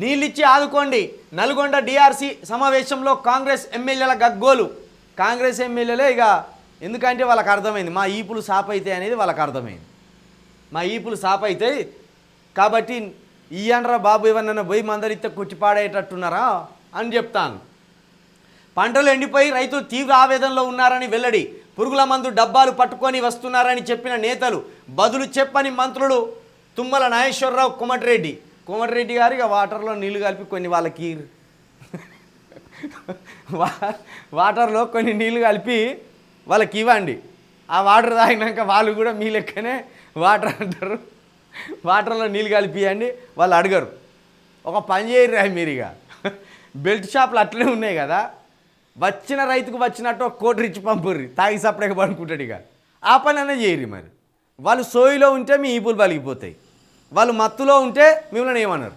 నీళ్ళిచ్చి ఆదుకోండి. Nalgonda DRC సమావేశంలో కాంగ్రెస్ ఎమ్మెల్యేల గగ్గోలు. కాంగ్రెస్ ఎమ్మెల్యేలే ఇక ఎందుకంటే వాళ్ళకి అర్థమైంది మా ఈపులు సాప్ అయితే అనేది వాళ్ళకి అర్థమైంది. మా ఈపులు సాప్ అయితే కాబట్టి ఇయ్యండ్రా బాబు ఇవన్న పోయి మందరితో కొట్టిపాడేటట్టున్నారా అని చెప్తాను. పంటలు ఎండిపోయి రైతులు తీవ్ర ఆవేదనలో ఉన్నారని వెల్లడి పురుగుల మందు డబ్బాలు పట్టుకొని వస్తున్నారని చెప్పిన నేతలు బదులు చెప్పని మంత్రులు తుమ్మల నాగేశ్వరరావు కుమటిరెడ్డి. కోమటిరెడ్డి గారు ఇక వాటర్లో నీళ్ళు కలిపి కొన్ని వాళ్ళకి వాటర్లో కొన్ని నీళ్ళు కలిపి వాళ్ళకి ఇవ్వండి. ఆ వాటర్ తాగినాక వాళ్ళు కూడా మీ లెక్కనే వాటర్ అంటారు. వాటర్లో నీళ్ళు కలిపియండి వాళ్ళు అడగరు. ఒక పని చేయరు మీరు ఇక. బెల్ట్ షాపులు అట్లనే ఉన్నాయి కదా. వచ్చిన రైతుకు వచ్చినట్టు ఒక కోటి రిచ్చి పంపుర్రి. తాగి సపరేట్గా పడుకుంటాడు ఇక. ఆ పని అనే చేయరు మరి. వాళ్ళు సోయిలో ఉంటే మీ ఈపులు పలిగిపోతాయి వాళ్ళు మత్తులో ఉంటే మిమ్మల్ని ఏమన్నారు?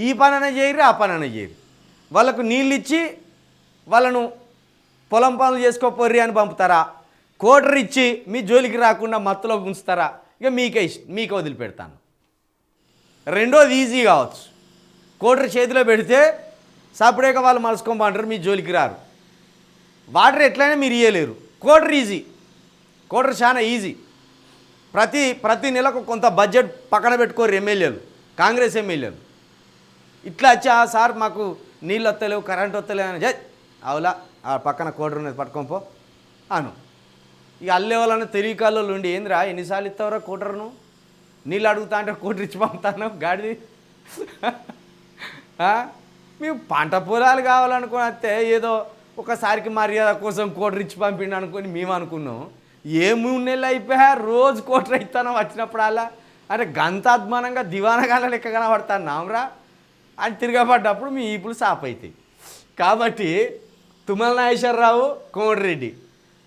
ఈ పని చేయరు ఆ పని చేయరు. వాళ్ళకు నీళ్ళు ఇచ్చి వాళ్ళను పొలం పనులు చేసుకోపోర్రి అని పంపుతారా? కోటరు ఇచ్చి మీ జోలికి రాకుండా మత్తులో ఉంచుతారా? ఇక మీకే మీకే వదిలిపెడతాను. రెండోది ఈజీ కావచ్చు. కోటర్ చేతిలో పెడితే సపరేట్గా వాళ్ళు మలుసుకోమంటారు మీ జోలికి రారు. వాటర్ ఎట్లయినా మీరు ఇయ్యలేరు. Quarter easy. కోటర్ చాలా ఈజీ. ప్రతి ప్రతి నెలకు కొంత బడ్జెట్ పక్కన పెట్టుకోరు ఎమ్మెల్యేలు కాంగ్రెస్ ఎమ్మెల్యేలు. ఇట్లా వచ్చి "ఆ సార్ మాకు నీళ్ళు వస్తలేవు కరెంట్ వస్తలేవు అని జై అవులా ఆ పక్కన కోడరు ఉన్నది పట్టుకొని పో అను. ఇక అల్లే వాళ్ళని తెలియకాళ్ళు ఉండి ఏందిరా ఎన్నిసార్లు ఇస్తావురా కోటరును? నీళ్ళు అడుగుతా అంటే కోటర్ ఇచ్చి పంపుతాను గాడిది. మేము పంట పొలాలు కావాలనుకుని వస్తే ఏదో ఒకసారికి మర్యాద కోసం కోటర్ ఇచ్చి పంపిండు అనుకుని మేము అనుకున్నాం ఏ మూడు నెలలు అయిపోయా? రోజు కోటర్ ఇస్తాను వచ్చినప్పుడల్లా అంటే గంతాద్మానంగా దివానగాల లెక్క కనబడతాను నామరా? అని తిరగబడ్డప్పుడు మీ ఈపులు సాప్ అవుతాయి కాబట్టి తుమ్మల నాగేశ్వరరావు కోమటిరెడ్డి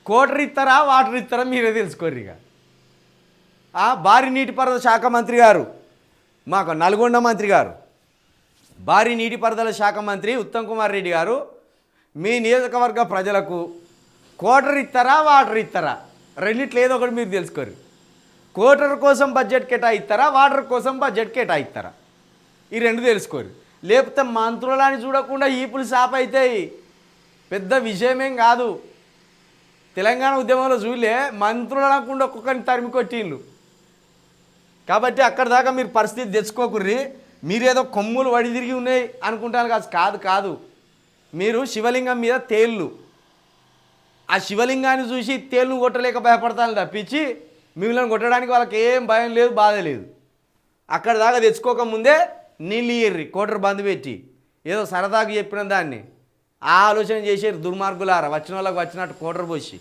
కోటరు ఇస్తారా వాటర్ ఇస్తారా మీరే తెలుసుకోర్రు ఇక. ఆ, భారీ నీటిపారుదల శాఖ మంత్రి గారు మాకు నల్గొండ మంత్రి గారు భారీ నీటిపారుదల శాఖ మంత్రి ఉత్తమ్ కుమార్ రెడ్డి గారు మీ నియోజకవర్గ ప్రజలకు కోటరు ఇస్తారా వాటర్ ఇస్తారా రెండిట్లో ఏదో ఒకటి మీరు తెలుసుకోరు. కోటర్ కోసం బడ్జెట్ కేటాయిస్తారా వాటర్ కోసం బడ్జెట్ కేటాయిస్తారా? ఈ రెండు తెలుసుకోరు. లేకపోతే మంత్రులని చూడకుండా ఈపులు సాప్ అవుతాయి పెద్ద విషయమేం కాదు. తెలంగాణ ఉద్యమంలో చూలే మంత్రులు అనకుండా ఒక్కొక్కరిని తరిమి కొట్టిండ్లు. కాబట్టి అక్కడ దాకా మీరు పరిస్థితి తెచ్చుకోకుర్రి. మీరేదో కొమ్ములు వడి తిరిగి ఉన్నాయి అనుకుంటాను కాదు కాదు కాదు. మీరు శివలింగం మీద తేళ్ళు ఆ శివలింగాన్ని చూసి తేలును కొట్టలేక భయపడతాను తప్పించి మిమ్మల్ని కొట్టడానికి వాళ్ళకి ఏం భయం లేదు బాధ లేదు. అక్కడ దాకా తెచ్చుకోకముందే నీళ్ళు ఇయ్యర్రి కోటర్ బంద్ పెట్టి. ఏదో సరదాగా చెప్పిన దాన్ని. ఆ ఆలోచన చేసేరు దుర్మార్గులారా వచ్చిన వాళ్ళకి వచ్చినట్టు కోటర్ పోసి.